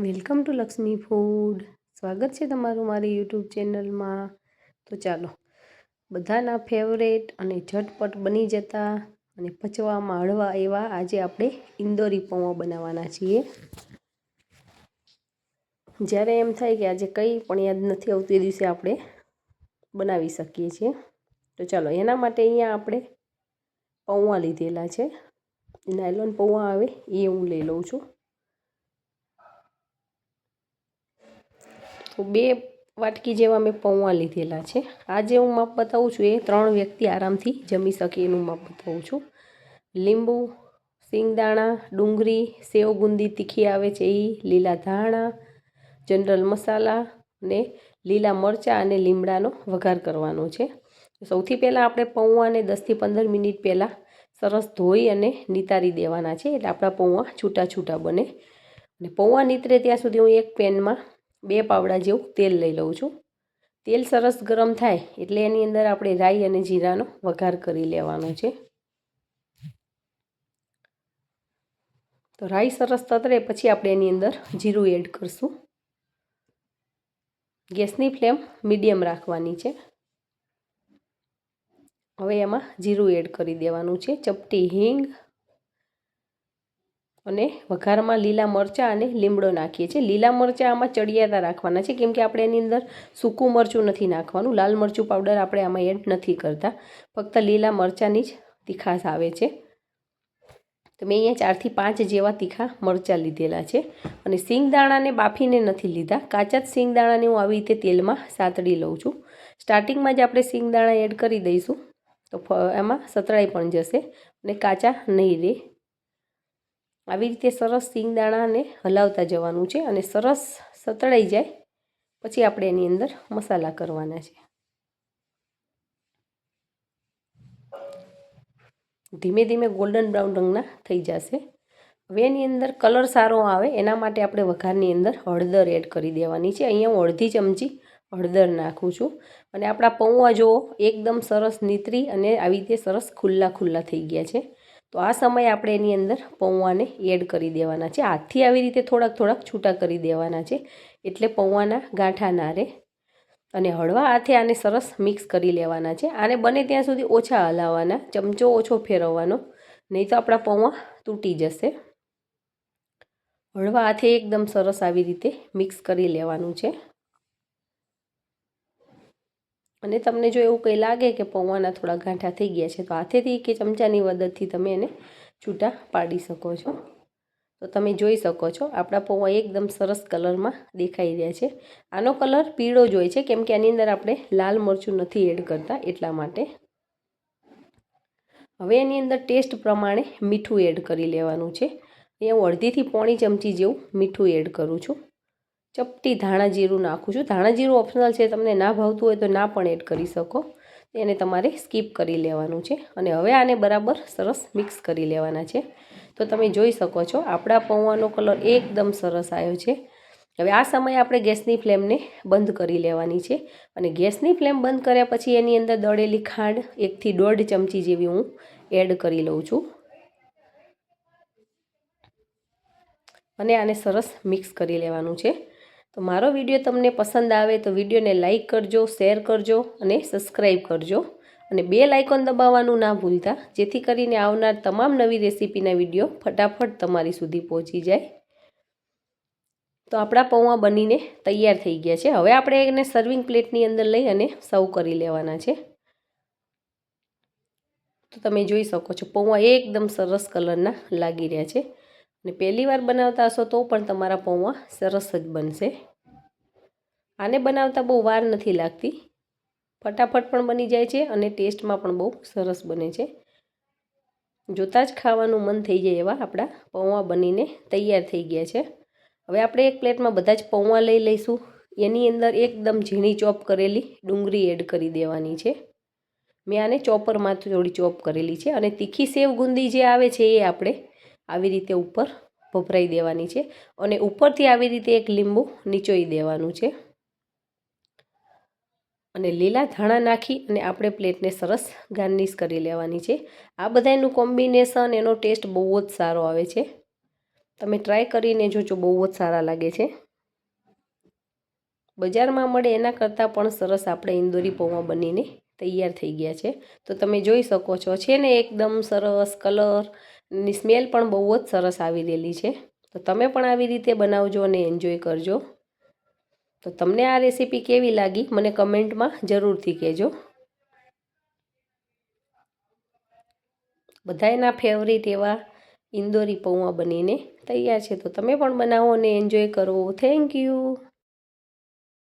Welcome to Lakshmi food. સ્વાગત છે તમારું મારી યુટ્યુબ ચેનલમાં. તો ચાલો, બધાના ફેવરેટ અને ઝટપટ બની જતા અને પચવામાં હળવા એવા આજે આપણે ઇન્દોરી પૌવા બનાવવાના છીએ. જ્યારે એમ થાય કે આજે કંઈ પણ યાદ નથી આવતું એ દિવસે આપણે બનાવી શકીએ છીએ. તો ચાલો, એના માટે અહીંયા આપણે પૌવા લીધેલા છે. નાયલોન પૌવા આવે એ હું લઈ લઉં છું. તો બે વાટકી જેવા મેં પૌવા લીધેલા છે. આ જે હું માપ બતાવું છું, એ ત્રણ વ્યક્તિ આરામથી જમી શકે એનું માપ બતાવું છું. લીંબુ, સિંગદાણા, ડુંગળી સેવ ગુંદી તીખી આવે છે એ લીલા ધાણા, જનરલ મસાલા ને લીલા મરચાં અને લીમડાનો વઘાર કરવાનો છે. સૌથી પહેલાં આપણે પૌવાને દસથી પંદર મિનિટ પહેલાં સરસ ધોઈ અને નિતારી દેવાના છે, એટલે આપણા પૌવા છૂટા છૂટા બને. અને પૌવા નીતરે ત્યાં સુધી હું એક પેનમાં બે પાવડા જેવું તેલ લઈ લઉં છું. તેલ સરસ ગરમ થાય એટલે એની અંદર આપણે રાઈ અને જીરાનો વઘાર કરી લેવાનો છે. તો રાઈ સરસ તતરે પછી આપણે એની અંદર જીરું એડ કરશું. ગેસની ફ્લેમ મીડિયમ રાખવાની છે. હવે એમાં જીરું એડ કરી દેવાનું છે. ચપટી હિંગ અને વઘારમાં લીલા મરચાં અને લીમડો નાખીએ છીએ. લીલા મરચાં આમાં ચડિયાતા રાખવાના છે. કેમ કે આપણે એની અંદર સૂકું મરચું નથી નાખવાનું. લાલ મરચું પાવડર આપણે આમાં એડ નથી કરતા. ફક્ત લીલા મરચાંની જ તીખાશ આવે છે. તો મેં અહીંયા ચારથી પાંચ જેવા તીખા મરચાં લીધેલા છે. અને સિંગદાણાને બાફીને નથી લીધા. કાચા જ સિંગદાણાને હું આવી રીતે તેલમાં સાતડી લઉં છું. સ્ટાર્ટિંગમાં જ આપણે સિંગદાણા એડ કરી દઈશું. તો એમાં સતળાઈ પણ જશે અને કાચા નહીં રહે આવી રીતે સરસ સિંગદાણાને હલાવતા જવાનું છે અને સરસ સતળાઈ જાય. પછી આપણે એની અંદર મસાલા કરવાના છે. ધીમે ધીમે ગોલ્ડન બ્રાઉન રંગના થઈ જશે. હવે એની અંદર કલર સારો આવે, એના માટે આપણે વઘારની અંદર હળદર એડ કરી દેવાની છે. અહીંયા હું અડધી ચમચી હળદર નાખું છું. અને આપણા પૌવા જુઓ, એકદમ સરસ નીતરી અને આવી રીતે સરસ ખુલ્લા ખુલ્લા થઈ ગયા છે. તો આ સમયે આપણે એની અંદર પૌવાને એડ કરી દેવાના છે. હાથથી આવી રીતે થોડાક થોડાક છૂટા કરી દેવાના છે. એટલે પૌવાના ગાંઠા ના રહે અને હળવા હાથે આને સરસ મિક્સ કરી લેવાના છે. આને બને ત્યાં સુધી ઓછા હલાવવાના, ચમચો ઓછો ફેરવવાનો, નહીં તો આપણા પૌવા તૂટી જશે. હળવા હાથે એકદમ સરસ આવી રીતે મિક્સ કરી લેવાનું છે. અને તમને જો એવું કંઈ લાગે કે પૌવાના થોડા ગાંઠા થઈ ગયા છે, તો હાથેથી કે ચમચાની મદદથી તમે એને છૂટા પાડી શકો છો. તો તમે જોઈ શકો છો, આપણા પૌવા એકદમ સરસ કલરમાં દેખાઈ રહ્યા છે. આનો કલર પીળો જ હોય છે, કેમ કે આની અંદર આપણે લાલ મરચું નથી એડ કરતા એટલા માટે. હવે એની અંદર ટેસ્ટ પ્રમાણે મીઠું એડ કરી લેવાનું છે. એ હું અડધીથી પોણી ચમચી જેવું મીઠું એડ કરું છું. ચપટી ધાણા જીરું નાખું છું. ધાણા ઓપ્શનલ છે, તમને ના ભાવતું હોય તો ના પણ એડ કરી શકો. એને તમારે સ્કીપ કરી લેવાનું છે. અને હવે આને બરાબર સરસ મિક્સ કરી લેવાના છે. તો તમે જોઈ શકો છો, આપણા પૌવાનો કલર એકદમ સરસ આવ્યો છે. હવે આ સમયે આપણે ગેસની ફ્લેમને બંધ કરી લેવાની છે. અને ગેસની ફ્લેમ બંધ કર્યા પછી એની અંદર દળેલી ખાંડ, એકથી દોઢ ચમચી જેવી હું એડ કરી લઉં છું. અને આને સરસ મિક્સ કરી લેવાનું છે. તો મારો વીડિયો તમને પસંદ આવે તો વિડીયોને લાઇક કરજો, શેર કરજો અને સબસ્ક્રાઈબ કરજો. અને બે લાઇકોન દબાવવાનું ના ભૂલતા, જેથી કરીને આવનાર તમામ નવી રેસીપીના વીડિયો ફટાફટ તમારી સુધી પહોંચી જાય. તો આપણા પૌવા બનીને તૈયાર થઈ ગયા છે. હવે આપણે એને સર્વિંગ પ્લેટની અંદર લઈ અને સર્વ કરી લેવાના છે. તો તમે જોઈ શકો છો, પૌવા એકદમ સરસ કલરના લાગી રહ્યા છે. અને પહેલી વાર બનાવતા હશો તો પણ તમારા પૌવા સરસ જ બનશે. આને બનાવતા બહુ વાર નથી લાગતી. ફટાફટ પણ બની જાય છે અને ટેસ્ટમાં પણ બહુ સરસ બને છે. જોતાં જ ખાવાનું મન થઈ જાય એવા આપણા પૌવા બનીને તૈયાર થઈ ગયા છે. હવે આપણે એક પ્લેટમાં બધા જ પૌવા લઈ લઈશું. એની અંદર એકદમ ઝીણી ચોપ કરેલી ડુંગળી એડ કરી દેવાની છે. મેં આને ચોપરમાં થોડી ચોપ કરેલી છે અને તીખી સેવ ગુંદી જે આવે છે એ આપણે આવી રીતે ઉપર ભભરાઈ દેવાની છે અને ઉપરથી આવી રીતે એક લીંબુ નીચોઈ દેવાનું છે. અને લીલા ધાણા નાખી અને આપણે પ્લેટને સરસ ગાર્નિશ કરી લેવાની છે. આ બધાનું કોમ્બિનેશન એનો ટેસ્ટ બહુ જ સારો આવે છે. તમે ટ્રાય કરીને જોજો, બહુ જ સારા લાગે છે. બજારમાં મળે એના કરતાં પણ સરસ આપણે ઇન્દોરી પૌવા બનીને તૈયાર થઈ ગયા છે. તો તમે જોઈ શકો છો, છે ને એકદમ સરસ કલરની સ્મેલ પણ બહુ જ સરસ આવી રહેલી છે. તો તમે પણ આવી રીતે બનાવજો અને એન્જોય કરજો. તો તમને આ રેસીપી કેવી લાગી? મને કમેન્ટમાં જરૂરથી કહેજો. બધાયના ફેવરિટ એવા ઇન્દોરી પૌવા બનીને તૈયાર છે. તો તમે પણ બનાવો અને એન્જોય કરો. Thank you